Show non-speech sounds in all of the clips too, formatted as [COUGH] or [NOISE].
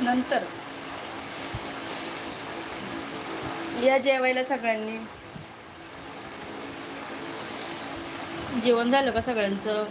नंतर. या जेवायला सगळ्यांनी. जेवण झालं का सगळ्यांचं?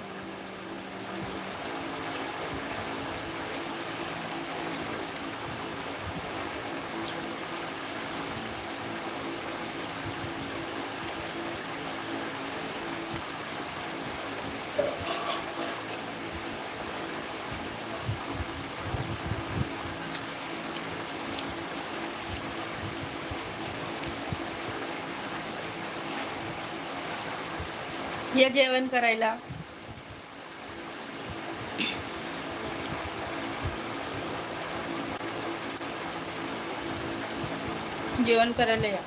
जेवण करायला? जेवण करायला या.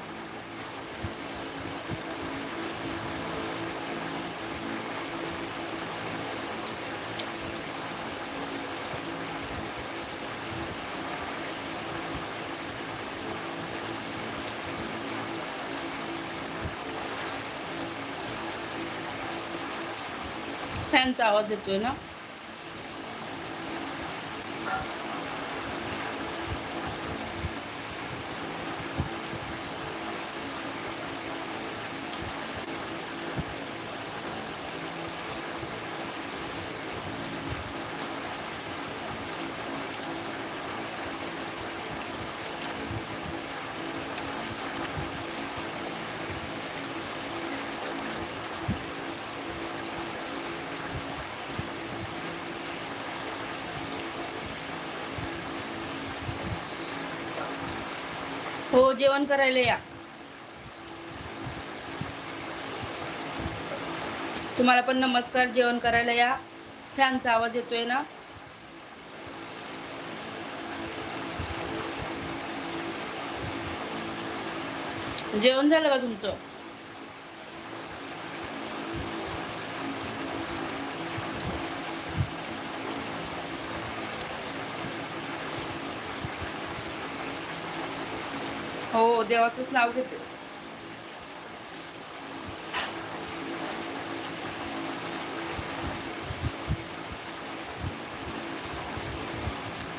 फॅनचा आवाज येतोय ना? हो जेवण करायला या. तुम्हाला पण नमस्कार जेवण करायला या. फॅनचा आवाज येतोय ना? जेवण झालं का तुमचं हो देवाचंच नाव घेते.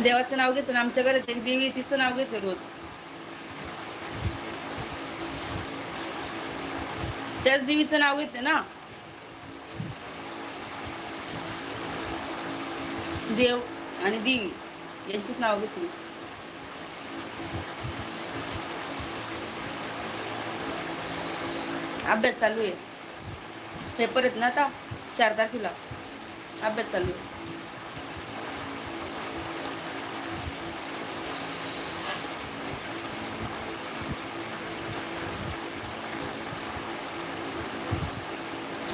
देवाचं नाव घेतो ना आमच्या घरात एक देवी तिचं नाव घेते रोज. त्याच देवीचं नाव घेते ना. देव आणि देवी यांचीच नाव घेते अभ्यास चालू आहे. पेपर आहेत ना आता चार तारखेला. अभ्यास चालू आहे.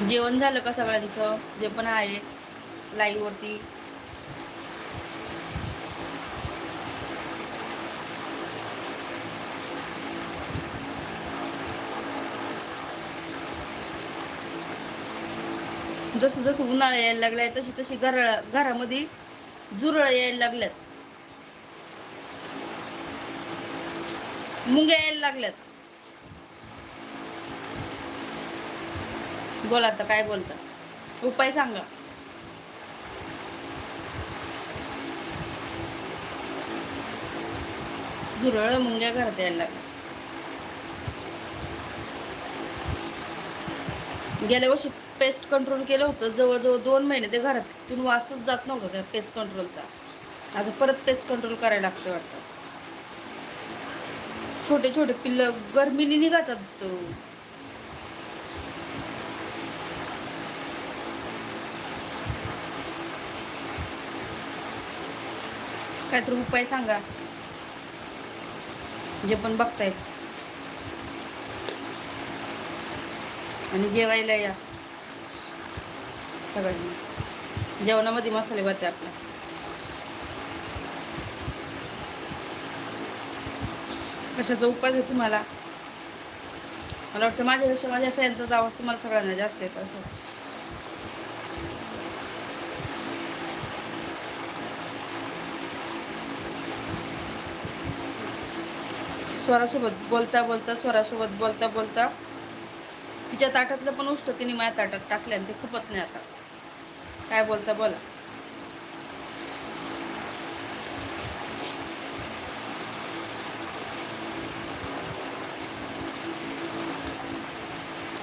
जेवण झालं का सगळ्यांचं? जे पण आहे लाईव्हवरती जसं जसं उन्हाळा यायला लागलाय तशी तशी घर घरामध्ये झुरळ यायला लागल्यात. मुंग्या यायला लागल्यात. बोला आता काय बोलता? उपाय सांगा. झुरळ मुंग्या घरात यायला लागल्या. गेल्या वर्षी पेस्ट कंट्रोल केलं होतं जवळजवळ दोन महिने ते घरातून वासच जात नव्हता त्या पेस्ट कंट्रोलचा आता परत पेस्ट कंट्रोल करायला लागतं वाटतं. छोटे छोटे पिल्ल गरमीने निघातात काहीतरी उपाय सांगा. जे पण बघतायत. आणि जेवायला या. सगळ्यांनी. जेवणामध्ये मसाले भात आहे आपला. कशाचा उपाय आहे तुम्हाला? मला वाटतं माझ्यापेक्षा माझ्या फॅनचाच आवाज तुम्हाला सगळ्यांना जास्त येत असं. स्वरासोबत बोलता बोलता स्वरासोबत बोलता बोलता तिच्या ताटातलं पण उष्ट तिने माझ्या ताटात टाकल्या आणि ते खपत नाही आता. काय बोलता बोला.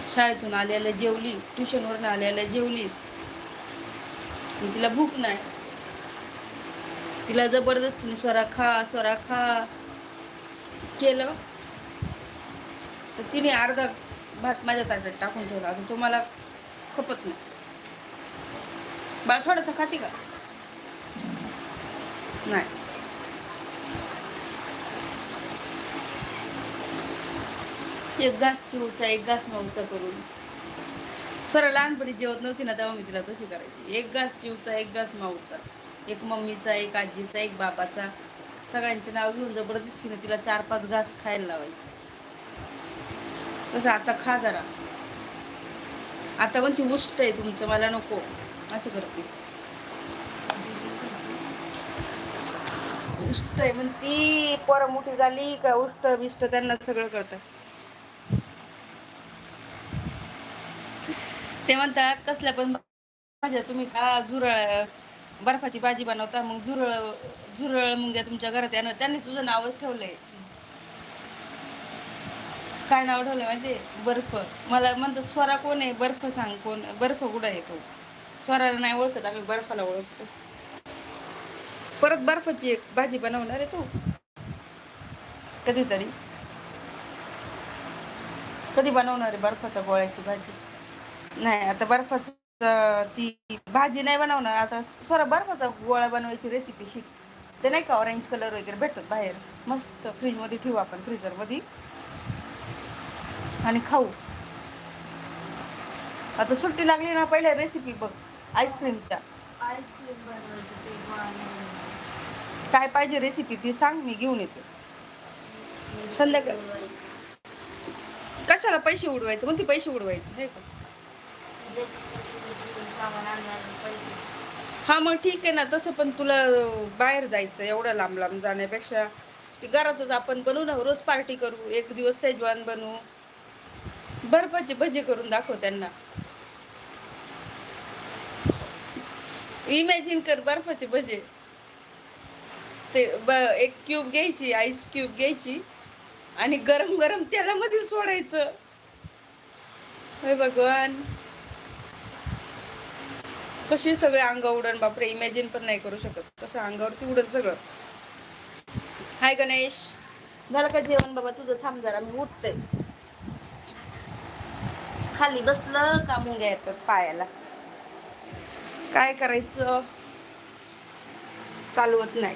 शाळेतून आल्याला जेवली ट्युशनवरून आल्याला जेवली. तिला भूक नाही. तिला जबरदस्तीने स्वरा खा स्वरा खा केलं. तर तिने अर्धा भात माझ्या ताटात टाकून ठेवला. आता तुम्हाला खपत नाही. बाळ थोडं तर खाते का? नाही. एक घास चिवचा एक घास माऊचा करून. सर लहानपणी जेवत नव्हती ना तेव्हा मी तिला तशी करायची. एक घास चिवचा एक घास माऊचा. एक मम्मीचा एक आजीचा एक बाबाचा. सगळ्यांचे नाव घेऊन जबरदस्तीने तिला चार पाच घास खायला लावायचं. तसं आता खा जरा. आता पण ती उष्ट आहे तुमचं मला नको. असं करते. उष्ट आहे म्हण ती पोरं मोठी झाली का उष्ट बिष्ट त्यांना सगळं कळतं. ते म्हणतात कसल्या पण भाज्या तुम्ही का झुरळ बर्फाची भाजी बनवता मग झुरळ झुरळ मुंग्या तुमच्या घरात यानं त्यांनी तुझं नावच ठेवलंय. काय नाव ठेवलं माहिती बर्फ. मला म्हणतात स्वरा कोण आहे? बर्फ सांग कोण? बर्फ कुठं आहे तो? स्वराला नाही ओळखत आम्ही बर्फाला ओळखतो. परत बर्फाची एक भाजी बनवणार आहे तू? कधीतरी. कधी बनवणार आहे बर्फाच्या गोळ्याची भाजी? नाही आता बर्फाचं ती भाजी नाही बनवणार. आता स्वरा बर्फाचा गोळा बनवायची रेसिपी शिक. ते नाही का ऑरेंज कलर वगैरे भेटतात बाहेर? मस्त फ्रीजमध्ये ठेवू आपण फ्रीजरमध्ये आणि खाऊ. आता सुट्टी लागली ना पहिल्या रेसिपी बघ. आईस्क्रीमच्या आईस्क्रीम बनवायची ते गोळा काय पाहिजे रेसिपी ती सांग मी घेऊन येते. संध्याकाळ. कशाला पैसे उडवायचे? मग ती पैसे उडवायचे? हे का? सामान आणणार पैसे हा मग ठीक आहे ना. तसं पण तुला बाहेर जायचं एवढं लांब लांब जाण्यापेक्षा. ती घरातच आपण बनवू ना. रोज पार्टी करू एक दिवस सेजवान बनवू. बर्फाचे भजे करून दाखव त्यांना. इमॅजिन कर बर्फाचे भजे म्हणजे म्हणजे. ते ब एक क्यूब घ्यायची आईस क्यूब घ्यायची आणि गरम गरम तेलामध्ये सोडायचं. हे भगवान. कशी सगळे अंग उडण बापरे इमॅजिन पण नाही करू शकत. कसं अंगावरती उडत सगळं. हाय गणेश. झालं का जेवण बाबा? तुझं थांब जरा मी उठते. खाली बसलं का मुंग्या येतात पायाला. काय करायचं? चालवत नाही.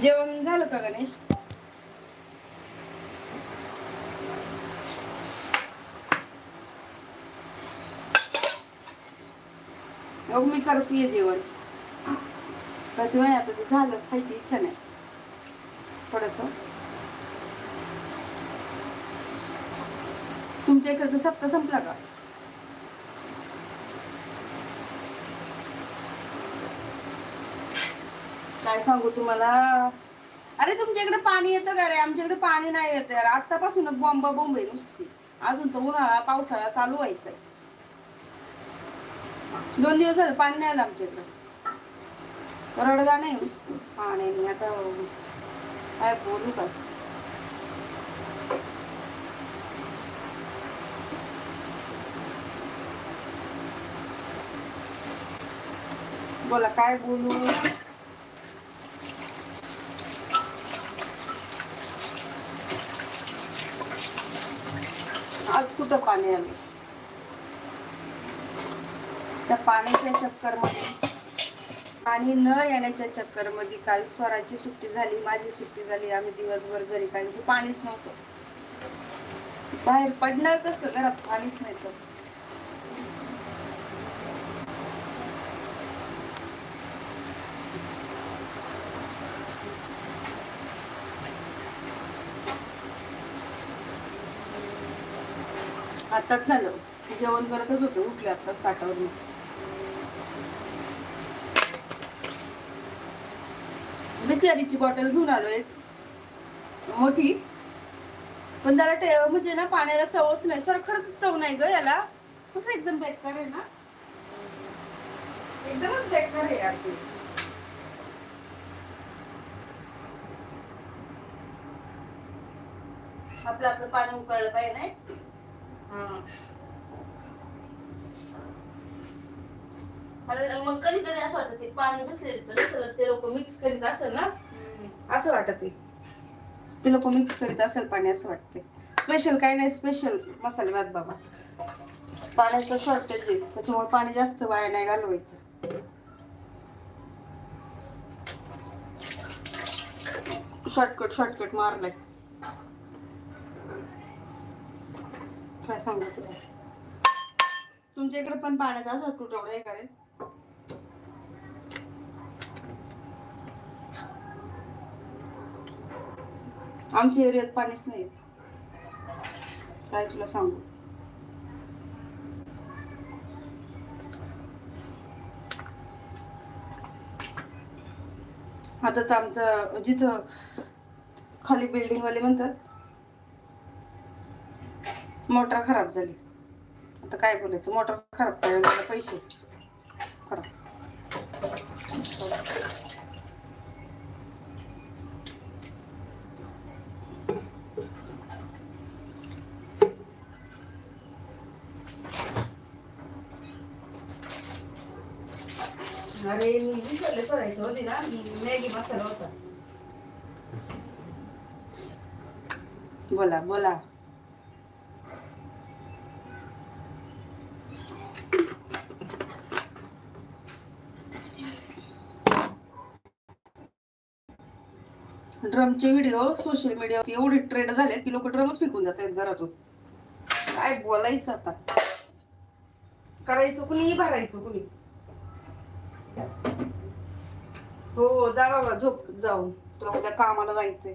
जेवण झालं का गणेश? अहो मी करते जेवण. कधी म्हणे आता ते झालं खायची इच्छा नाही. थोडस. तुमच्या इकडचं सप्ताह संपला का? काय सांगू तुम्हाला? अरे तुमच्या इकडे पाणी येतं का रे? आमच्याकडे पाणी नाही येत यार आतापासून बॉम्ब बॉम्ब आहे नुसती. अजून तर उन्हाळा पावसाळा चालू व्हायचा दोन दिवस झालं पाणी नाही आलं आमच्याकडे. रडगा नाही पाणी पाण्याने आता. काय बोलू का बोला काय बोलू आज कुठं पाणी आले. त्या पाण्याच्या चक्करमध्ये पाणी न येण्याच्या चक्करमध्ये काल स्वराची सुट्टी झाली माझी सुट्टी झाली. आम्ही दिवसभर घरी कारण की पाणीच नव्हतं. बाहेर पडणार कसं? घरात पाणीच नाही तर आताच झालं. जेवण करतच होते उठले आताच ताटावर बिस्लरीची बॉटल घेऊन आलो एक. मोठी. पण त्याला टे म्हणजे ना पाण्याला चवच नाही. सर खरंच चव नाही ग याला. कसं एकदम बेकार आहे ना? एकदमच बेकार आहे यार ते. आपलं आपलं पाणी उकळलं पाहिजे नाही? मला मग कधी कधी असं वाटत ते पाणी बसलेलं नसेल ते लोक मिक्स करीत असेल ना? असं वाटत ते. लोक मिक्स करीत असेल पाणी असं वाटते स्पेशल काय नाही स्पेशल मसाले भात बाबा. पाण्याचं शॉर्टेज आहे. त्याच्यामुळे पाणी जास्त वाया नाही घालवायचं. Shortcut shortcut मारलाय. काय सांगू तुला तुमच्या इकडे पण पाण्याचा असा तुटवडा आहे का आमच्या एरियात पाणीच नाही येत. काय तुला सांगू? आता तर आमचं जिथं खाली बिल्डिंग वाले म्हणतात मोटर खराब झाली. आता काय बोलायचं? मोटर खराब करायला पैसे. खराब. अरे मी विसरले सोडायचे होते ना मॅगी मसाला होता. बोला बोला. ड्रमचे व्हिडिओ सोशल मीडियावरती एवढे ट्रेंड झाले की लोक ड्रमच फेकून जात आहेत घरातून. काय बोलायचं आता? करायचं कुणी भरायचं कुणी? हो जा बाबा झोप जाऊन. तुला उद्या कामाला जायचंय.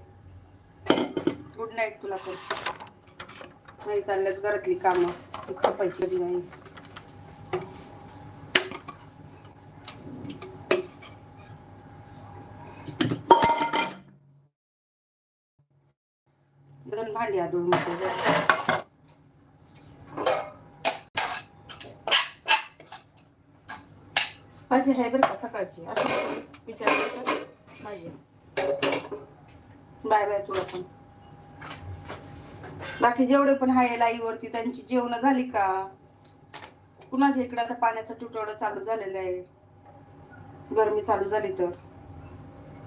गुड नाईट तुला पण. नाही चालल्यात घरातली कामं. तू खपायची नाही. दोन भांडी आदळून मध्ये भाजी आहे बरं का सकाळची असं विचार भाजी बाय बाय तुला पण बाकी जेवढे पण आहे लाईव्ह वरती त्यांची जेवण झाली का? कुणाच्या इकडे आता पाण्याचा तुटवडा चालू झालेला आहे? गरमी चालू झाली तर.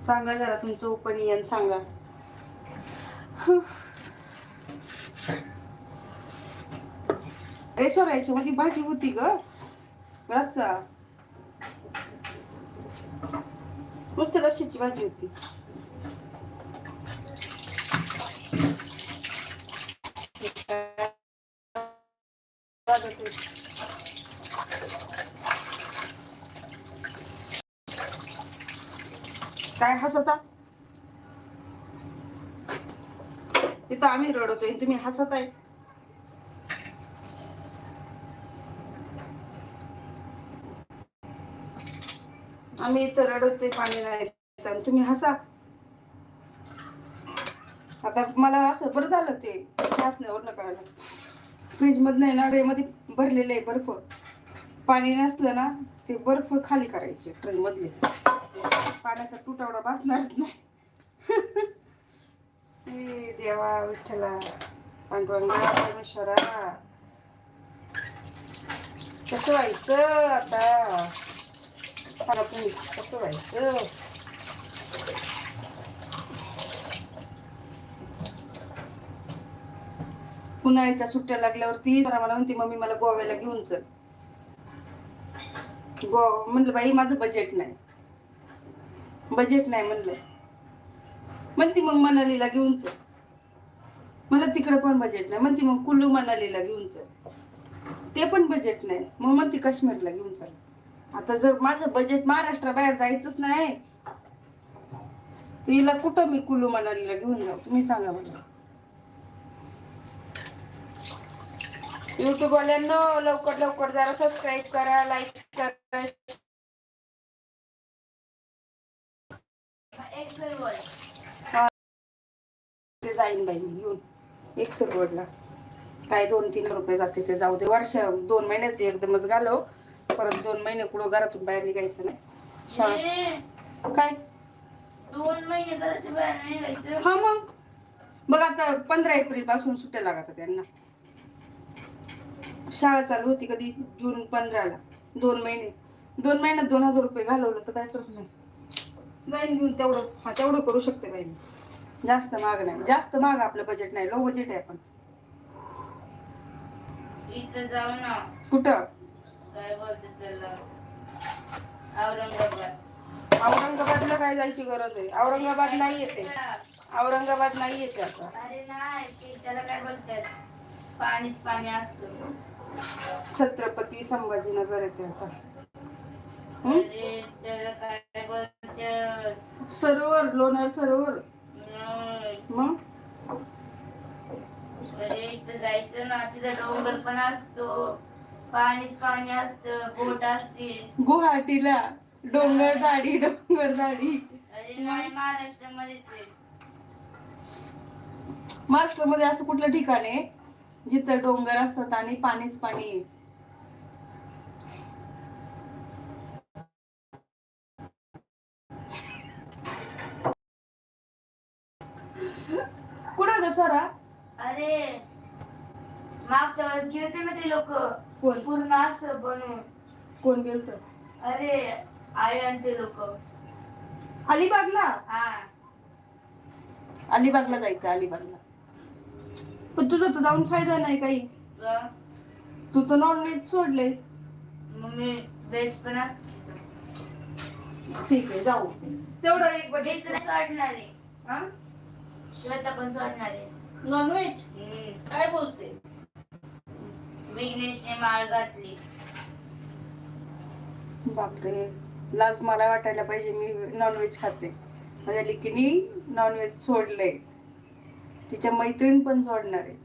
सांगा जरा तुमचं ओपिनियन सांगा. रेशोर मधी भाजी होती ग. रस्सा. मस्त रश्श्याची भाजी होती. काय हसता? तिथं आम्ही रडतोय तुम्ही हसत आहे आम्ही इथं रडतोय पाणी नाही आणि तुम्ही हसा. आता मला असं बरं झालं ते हसण्यावर कळालं. फ्रीज मधनं ना रेमध्ये भरलेलं आहे बर्फ. पाणी नसलं ना ते बर्फ खाली करायचे ट्रेन मधले पाण्याचा तुटवडा बसणारच नाही. [LAUGHS] हे देवा विठ्ठला पांडुरंगा परमेश्वरा. कसं व्हायचं आता? सांगा तुम्ही कसं व्हायचं उन्हाळ्याच्या सुट्ट्या लागल्यावरती जरा मला म्हणते मम्मी मला गोव्याला घेऊन चल. गो म्हणलं बाई माझं बजेट नाही. बजेट नाही म्हणलं. म्हणती मग मनालीला घेऊन चल. मला तिकडं पण बजेट नाही. म्हणती मग कुल्लू मनालीला घेऊन चल. ते पण बजेट नाही. मग म्हणती काश्मीरला घेऊन चल. आता जर माझं बजेट महाराष्ट्राबाहेर जायचंच नाही तर हिला कुठं मी कुल्लू मनालीला घेऊन जाऊ? तुम्ही सांगा मला युट्यूब वाल्यांनो लवकर लवकर जरा सबस्क्राईब करा लाईक करा. ते जाईन बाई मी घेऊन. एक सगवडला काय दोन तीन रुपये जाते ते जाऊ दे. वर्ष दोन महिन्याचे एकदमच घालव. परत दोन महिने कुठं घरातून बाहेर निघायचं नाही. शाळा काय? दोन महिने घराच्या बाहेर नाही निघायचं. हा मग. बघ आता पंधरा एप्रिलपासून सुट्ट्या लागतात त्यांना. शाळा चालू होती कधी? जून पंधराला. दोन महिने. दोन महिन्यात दोन हजार रुपये घालवलं तर काय करत नाही जाईन घेऊन तेवढं हा तेवढं करू शकते बाई मी. जास्त महाग नाही. जास्त महाग आपलं बजेट नाही. लो बजेट आहे आपण इथं जाऊ ना. कुठं? काय बोलते त्याला औरंगाबाद औरंगाबादला काय जायची गरज आहे? औरंगाबाद नाही येते. औरंगाबाद नाही येते आता. अरे नाही ते त्याला काय बोलतात? पाणीच पाणी असतं. छत्रपती संभाजीनगर येते आता. हं? अरे त्याला काय बोलतात? सरोवर लोणार सरोवर. मग? अरे इथं जायचं ना तिथं डोंगर पण असतो. पाणीच पाणी असतं बोट असतील गुवाहाटीला डोंगर झाडी डोंगर झाडी. अरे नाही महाराष्ट्रामध्ये ते. महाराष्ट्रामध्ये असं कुठलं ठिकाण आहे जिथं डोंगर असतात आणि पाणीच पाणी आहे? कुठं ग सोरा? अरे मागच्या वेळेस गेले होते ना ते लोक. कोण? पूर्ण असं बनवून. कोण गेलत? अरे आई आणि ते लोक. अलिबागला? हा. अलिबागला जायचं अलिबागला. पण तुझं तर जाऊन फायदा नाही काही. ग तू तर नॉनव्हेज सोडले मम्मी व्हेज पण असते. ठीक आहे जाऊ. तेवढं एक बजेट. व्हेज सोडणार. आहे हा? श्वेता पण सोडणार. आहे नॉनव्हेज. काय बोलते? विघ्नेशने माळ घातली. बापरे. लाज मला वाटायला पाहिजे मी नॉनव्हेज खाते. माझ्या लिकीनी नॉनव्हेज सोडलंय. तिच्या मैत्रीण पण सोडणार आहे.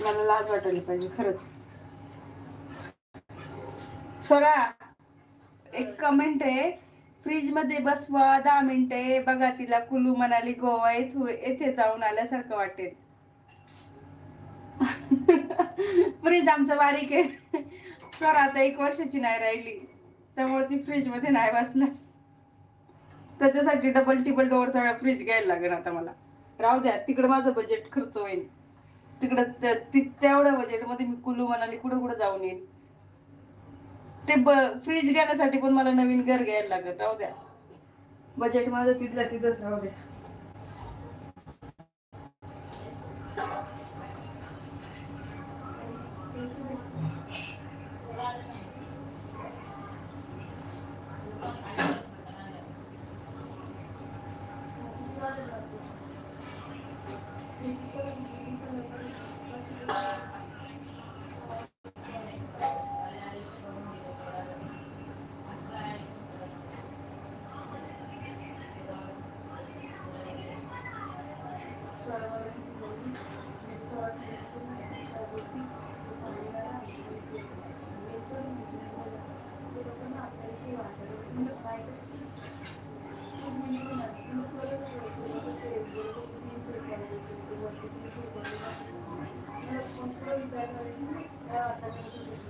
मला लाज वाटायला पाहिजे खरंच. सोरा एक कमेंट आहे. फ्रीजमध्ये बसवा दहा मिनिटे बघा तिला कुलू मनाली गोवा येथू येथे जाऊन आल्यासारखं वाटेल. [LAUGHS] फ्रीज आमचं बारीक आहे. सर आता एक वर्षाची नाही राहिली. त्यामुळे ती फ्रीजमध्ये नाही बसणार. त्याच्यासाठी डबल टिबल डोअरचा फ्रीज घ्यायला लागेल आता मला. राहू द्या तिकडं माझं बजेट खर्च होईल. तिकडं त्या- तेवढ्या बजेटमध्ये मी कुलू मनाली कुठं कुठं जाऊन येईल? ते ब फ्रीज घेण्यासाठी पण मला नवीन घर घ्यायला लागत. राहू द्या. बजेट माझं तिथलं तिथंच राहू द्या.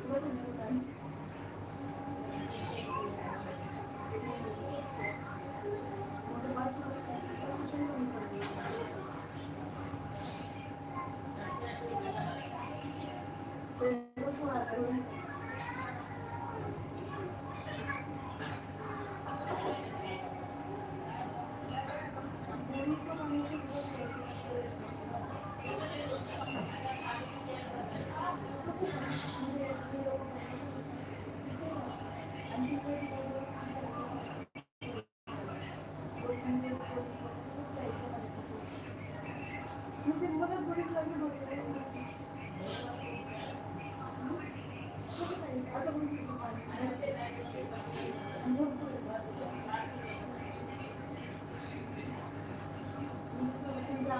What is it then?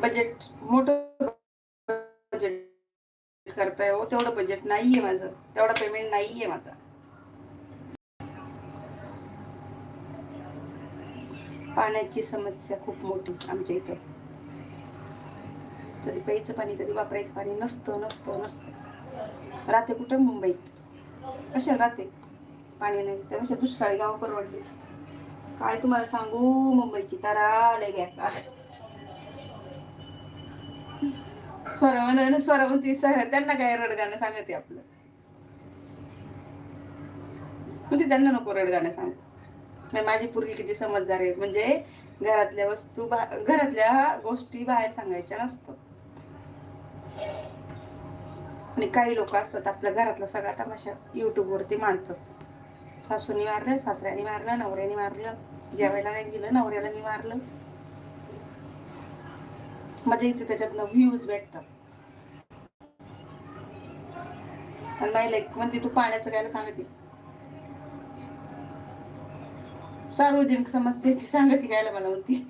Budget मोठं बजेट करताय हो तेवढं बजेट नाहीये माझं. तेवढं पेमेंट नाहीये माझा. पाण्याची समस्या खूप मोठी आमच्या इथं. कधी प्यायचं पाणी कधी वापरायचं पाणी नसतं नसतं नसतं. राहते कुठे? मुंबईत. कशा राहते? पाणी नाही. तर कशा दुष्काळी गाव परवडले काय तुम्हाला सांगू? मुंबईची तारा आले घ्या काय स्वरमन स्वरमंती सह त्यांना काय रडगाणं सांगते आपलं. म्हणजे त्यांना नको रडगाणं सांग. नाही माझी पूर्वी किती समजदार आहे. म्हणजे घरातल्या वस्तू बा घरातल्या गोष्टी बाहेर सांगायच्या नसतात आणि काही लोक असतात आपल्या घरातला सगळा तमाशा युट्यूबवरती मांडतात. सासूनी मारलं सासऱ्याने मारलं नवऱ्याने मारलं जेवायला नाही दिलं नवऱ्याला मी मारलं. मजा येते त्याच्यातनं व्ह्यूज भेटतात. आणि महिला म्हणते तू पाण्याचं काय सांगते? सार्वजनिक समस्या ती सांगते कायला मला म्हणती.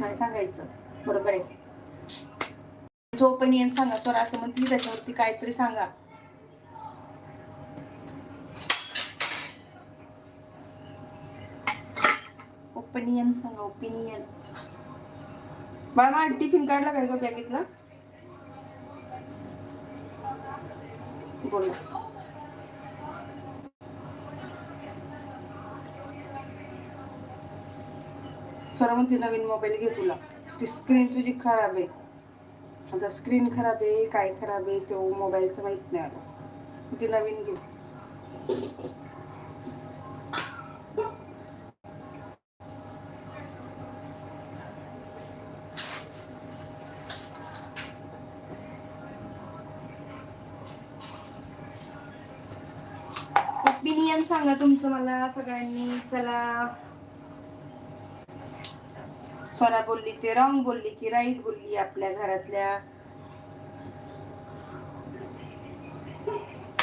नाही सांगायचं बरोबर आहे. जो पण येईन सांगा स्वर असं म्हणते त्याच्यावरती काहीतरी सांगा. ओपिनियन सांगा ओपिनियन बाळा माझा टिफिन काढला काय बॅगेतला बोला सर म्हणते नवीन मोबाईल घे तुला. ती स्क्रीन तुझी खराब आहे. आता स्क्रीन खराब आहे काय खराब आहे तो मोबाईलचं माहीत नाही आलं ती नवीन घे. ओपिनियन सांगा तुमचं मला सगळ्यांनी चला. स्वरा बोलली ते रॉंग बोलली की राईट बोलली आपल्या घरातल्या.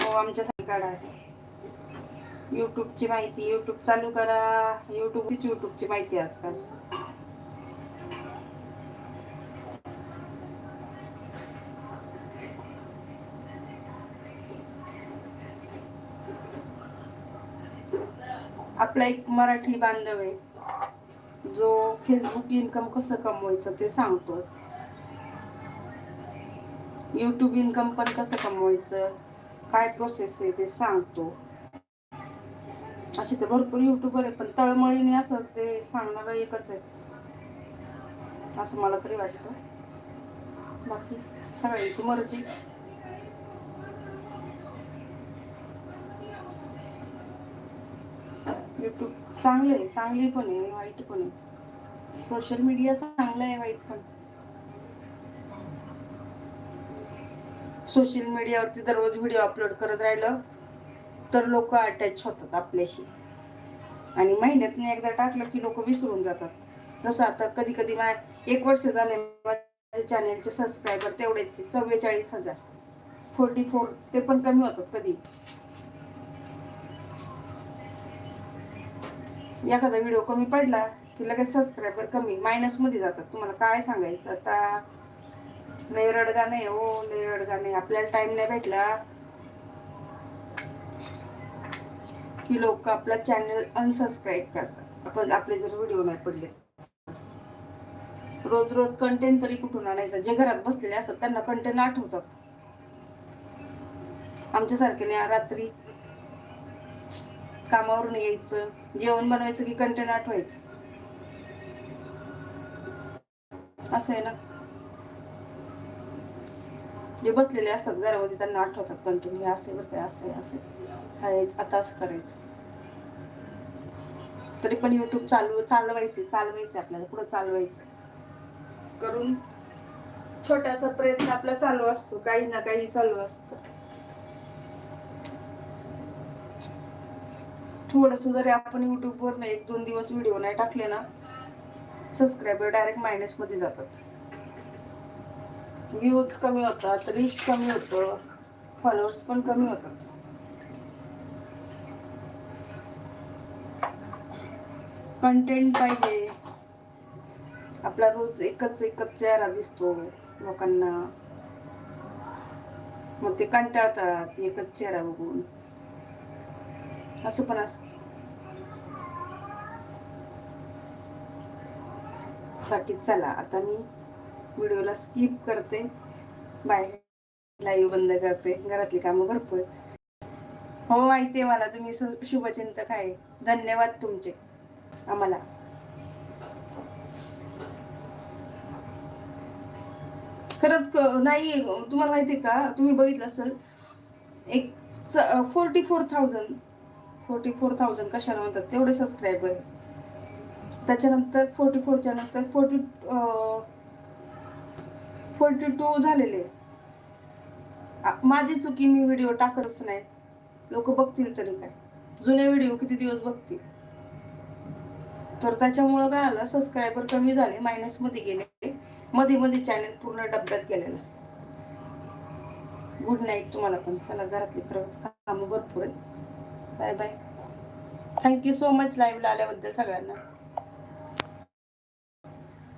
हो आमच्या काढा. युट्यूबची माहिती युट्यूब चालू करा. युट्यूब तीच युट्यूबची माहिती आजकाल. आपला एक मराठी बांधव आहे. जो फेसबुक इन्कम कसं कमवायचं ते सांगतो यूट्यूब इन्कम पण कसं कमवायचं काय प्रोसेस आहे ते सांगतो. असे तर भरपूर युट्यूबर आहे पण तळमळीने असं ते सांगणारं एकच आहे. असं मला तरी वाटतं. बाकी सगळ्यांची मर्जी यूट्यूब चांगलं आहे चांगली पण आहे वाईट पण आहे. सोशल मीडिया चांगलं आहे वाईट पण. सोशल मीडियावरती दररोज व्हिडिओ अपलोड करत राहिलं तर लोक अटॅच होतात आपल्याशी. आणि महिन्यातनं एकदा टाकलं की लोक विसरून जातात. जसं आता कधी कधी मा एक वर्ष झाले माझ्या चॅनेलचे सबस्क्रायबर तेवढेच चव्वेचाळीस हजार. फोर्टी फोर ते पण कमी होतात कधी. एखादा व्हिडिओ कमी पडला की लगेच सबस्क्रायबर कमी मायनसमध्ये जातात. तुम्हाला काय सांगायचं? आता नाही रडगा नाही हो नाही रडगा नाही. आपल्याला टाइम नाही भेटला. की लोक आपला चॅनल अनसबस्क्राईब करतात. आपण आपले जर व्हिडिओ नाही पडले. रोज रोज कंटेंट तरी कुठून आणायचं? जे घरात बसलेले असतात त्यांना कंटेंट आठवतात. आमच्यासारखे रात्री कामावरून यायचं. जेवण बनवायचं की कंटेन आठवायचं? असं आहे ना? जे बसलेले असतात घरामध्ये त्यांना आठवतात कंटिन्यू असे बरं काय असं असे असं आता असं करायचं. तरी पण युट्यूब चालू चालवायचे चालवायचे आपल्याला पुढं चालवायचं. करून छोटासा प्रयत्न आपला चालू असतो काही ना काही चालू असतं. थोडस जरी आपण युट्यूबवर एक दोन दिवस व्हिडिओ नाही टाकले ना सबस्क्रायबर डायरेक्ट मायनसमध्ये जातात. व्ह्यूज कमी होतात रीच कमी होतं फॉलोअर्स पण कमी होतात. कंटेंट पाहिजे. आपला रोज एकच एकच चेहरा दिसतो लोकांना. मग ते कंटाळतात एकच चेहरा बघून. असं पण असत. बाकी चला आता मी व्हिडिओला स्किप करते. बाय. लाईव्ह बंद करते. घरातली कामं भरपूर आहेत. हो माहिती आहे मला. तुम्ही शुभचिंतक आहे. धन्यवाद तुमचे. आम्हाला. खरंच नाही तुम्हाला माहिती आहे का? तुम्ही बघितलं असेल एक forty four thousand forty four thousand कशाला म्हणतात? तेवढे सबस्क्रायबर त्याच्यानंतर फोर्टी फोरच्या नंतर फोर्टी फोर्टी टू झालेले. माझी चुकी मी व्हिडिओ टाकतच नाही. लोक बघतील तरी काय. जुने व्हिडिओ किती दिवस बघतील? तर त्याच्यामुळं काय आलं सबस्क्रायबर कमी झाले मायनसमध्ये गेले. मध्ये मध्ये चॅनल पूर्ण डब्यात गेलेला. गुड नाईट तुम्हाला पण. चला घरातली खरंच कामं भरपूर आहेत. Bye bye thank you so much लाईव्हला आल्याबद्दल सगळ्यांना.